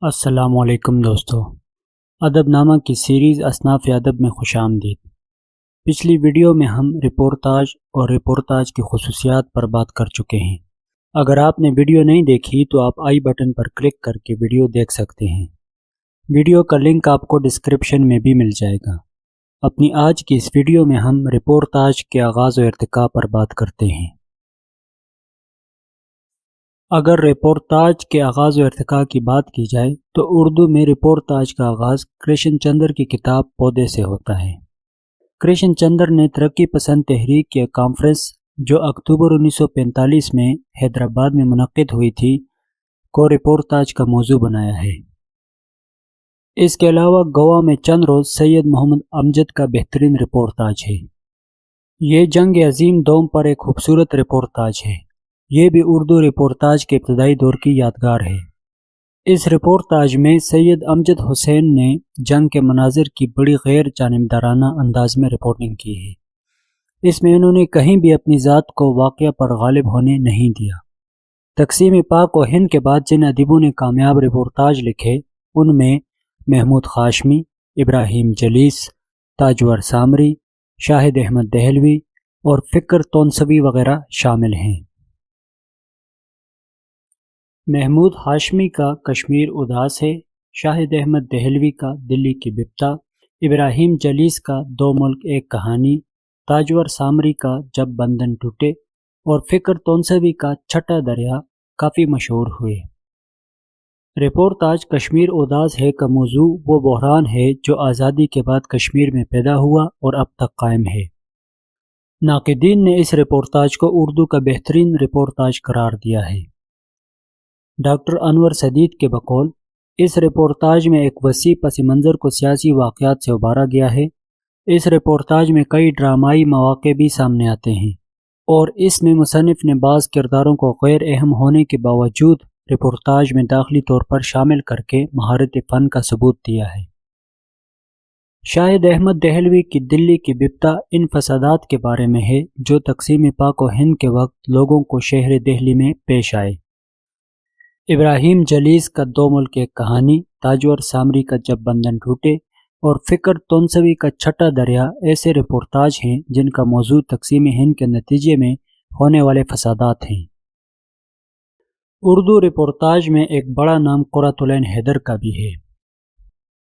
السلام علیکم دوستو۔ ادب نامہ کی سیریز اصناف ادب میں خوش آمدید۔ پچھلی ویڈیو میں ہم رپورتاج اور رپورتاج کی خصوصیات پر بات کر چکے ہیں۔ اگر آپ نے ویڈیو نہیں دیکھی تو آپ آئی بٹن پر کلک کر کے ویڈیو دیکھ سکتے ہیں۔ ویڈیو کا لنک آپ کو ڈسکرپشن میں بھی مل جائے گا۔ اپنی آج کی اس ویڈیو میں ہم رپورتاج کے آغاز و ارتقاء پر بات کرتے ہیں۔ اگر رپورتاج کے آغاز و ارتقاء کی بات کی جائے، تو اردو میں رپورتاج کا آغاز کرشن چندر کی کتاب پودے سے ہوتا ہے۔ کرشن چندر نے ترقی پسند تحریک کے کانفرنس جو اکتوبر انیس سو پینتالیس میں حیدرآباد میں منعقد ہوئی تھی، کو رپورتاج کا موضوع بنایا ہے۔ اس کے علاوہ گوا میں چند روز سید محمد امجد کا بہترین رپورتاج ہے۔ یہ جنگ عظیم دوم پر ایک خوبصورت رپورتاج ہے۔ یہ بھی اردو رپورتاج کے ابتدائی دور کی یادگار ہے۔ اس رپورتاج میں سید امجد حسین نے جنگ کے مناظر کی بڑی غیر جانبدارانہ انداز میں رپورٹنگ کی ہے۔ اس میں انہوں نے کہیں بھی اپنی ذات کو واقعہ پر غالب ہونے نہیں دیا۔ تقسیم پاک و ہند کے بعد جن ادیبوں نے کامیاب رپورتاج لکھے، ان میں محمود خاشمی، ابراہیم جلیس تاجور سامری، شاہد احمد دہلوی اور فکر تونسوی وغیرہ شامل ہیں۔ محمود ہاشمی کا کشمیر اداس ہے، شاہد احمد دہلوی کا دلی کی بپتا، ابراہیم جلیس کا دو ملک ایک کہانی، تاجور سامری کا جب بندن ٹوٹے اور فکر تونسوی کا چھٹا دریا کافی مشہور ہوئے۔ رپورٹ آج کشمیر اداس ہے کا موضوع وہ بحران ہے جو آزادی کے بعد کشمیر میں پیدا ہوا اور اب تک قائم ہے۔ ناقدین نے اس رپورتاج کو اردو کا بہترین رپورتاج قرار دیا ہے۔ ڈاکٹر انور سدید کے بقول، اس رپورتاج میں ایک وسیع پس منظر کو سیاسی واقعات سے ابھارا گیا ہے۔ اس رپورتاج میں کئی ڈرامائی مواقع بھی سامنے آتے ہیں۔ اور اس میں مصنف نے بعض کرداروں کو غیر اہم ہونے کے باوجود رپورتاج میں داخلی طور پر شامل کر کے مہارت فن کا ثبوت دیا ہے۔ شاہد احمد دہلوی کی دلی کی بپتا ان فسادات کے بارے میں ہے، جو تقسیم پاک و ہند کے وقت لوگوں کو شہر دہلی میں پیش آئے۔ ابراہیم جلیس کا دو ملک ایک کہانی، تاجور سامری کا جب بندن ٹوٹے اور فکر تونسوی کا چھٹا دریا ایسے رپورتاج ہیں جن کا موضوع تقسیم ہند کے نتیجے میں ہونے والے فسادات ہیں۔ اردو رپورتاج میں ایک بڑا نام قرۃ الین حیدر کا بھی ہے۔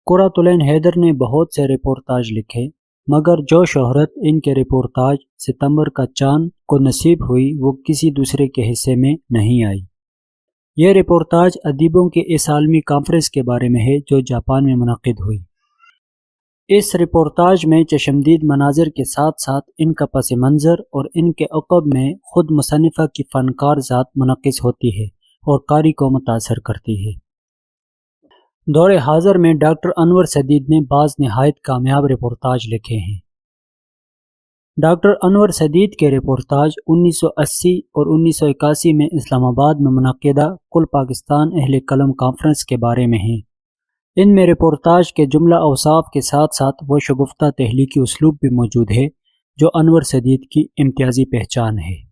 قرۃ الین حیدر نے بہت سے رپورتاج لکھے، مگر جو شہرت ان کے رپورتاج ستمبر کا چاند کو نصیب ہوئی وہ کسی دوسرے کے حصے میں نہیں آئی۔ یہ رپورتاج ادیبوں کے اس عالمی کانفرنس کے بارے میں ہے جو جاپان میں منعقد ہوئی۔ اس رپورتاج میں چشمدید مناظر کے ساتھ ساتھ ان کا پس منظر اور ان کے عقب میں خود مصنفہ کی فنکار ذات منعقد ہوتی ہے اور قاری کو متاثر کرتی ہے۔ دور حاضر میں ڈاکٹر انور سدید نے بعض نہایت کامیاب رپورتاج لکھے ہیں۔ ڈاکٹر انور سدید کے رپورتاج انیس سو اسی اور انیس سو اکاسی میں اسلام آباد میں منعقدہ کل پاکستان اہل قلم کانفرنس کے بارے میں ہیں۔ ان میں رپورتاج کے جملہ اوصاف کے ساتھ ساتھ وہ شگفتہ تحلیقی اسلوب بھی موجود ہے، جو انور سدید کی امتیازی پہچان ہے۔